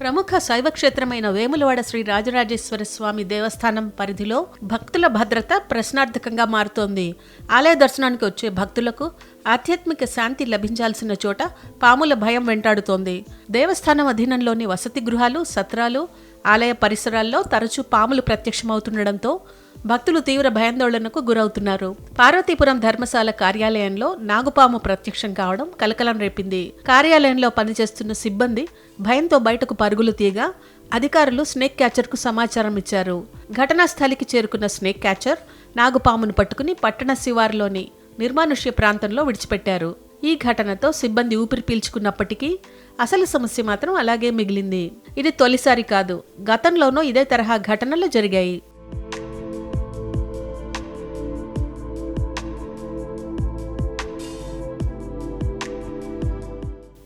ప్రముఖ శైవక్షేత్రమైన వేములవాడ శ్రీ రాజరాజేశ్వర స్వామి దేవస్థానం పరిధిలో భక్తుల భద్రత ప్రశ్నార్థకంగా మారుతోంది. ఆలయ దర్శనానికి వచ్చే భక్తులకు ఆధ్యాత్మిక శాంతి లభించాల్సిన చోట పాముల భయం వెంటాడుతోంది. దేవస్థానం అధీనంలోని వసతి గృహాలు సత్రాలు ఆలయ పరిసరాల్లో తరచూ పాములు ప్రత్యక్షమవుతుండడంతో భక్తులు తీవ్ర భయాందోళనకు గురవుతున్నారు. పార్వతీపురం ధర్మశాల కార్యాలయంలో నాగుపాము ప్రత్యక్షం కావడం కలకలం రేపింది. కార్యాలయంలో పనిచేస్తున్న సిబ్బంది భయంతో బయటకు పరుగులు తీయగా అధికారులు స్నేక్ క్యాచర్కు సమాచారం ఇచ్చారు. ఘటనా స్థలికి చేరుకున్న స్నేక్ క్యాచర్ నాగుపామును పట్టుకుని పట్టణ శివారులోని నిర్మానుష్య ప్రాంతంలో విడిచిపెట్టారు. ఈ ఘటనతో సిబ్బంది ఊపిరి పీల్చుకున్నప్పటికీ అసలు సమస్య మాత్రం అలాగే మిగిలింది. ఇది తొలిసారి కాదు గతంలోనూ ఇదే తరహా ఘటనలు జరిగాయి.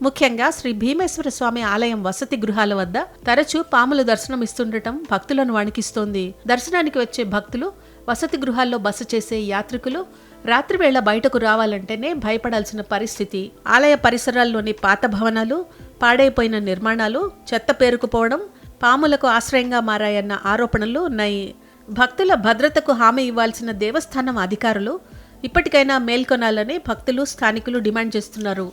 ముఖ్యంగా శ్రీ భీమేశ్వర స్వామి ఆలయం వసతి గృహాల వద్ద తరచూ పాములు దర్శనం ఇస్తుండటం భక్తులను వణికిస్తోంది. దర్శనానికి వచ్చే భక్తులు వసతి గృహాల్లో బస చేసే యాత్రికులు రాత్రివేళ బయటకు రావాలంటేనే భయపడాల్సిన పరిస్థితి. ఆలయ పరిసరాల్లోని పాత భవనాలు పాడైపోయిన నిర్మాణాలు చెత్త పేరుకుపోవడం పాములకు ఆశ్రయంగా మారాయన్న ఆరోపణలు ఉన్నాయి. భక్తుల భద్రతకు హామీ ఇవ్వాల్సిన దేవస్థానం అధికారులు ఇప్పటికైనా మేల్కొనాలని భక్తులు స్థానికులు డిమాండ్ చేస్తున్నారు.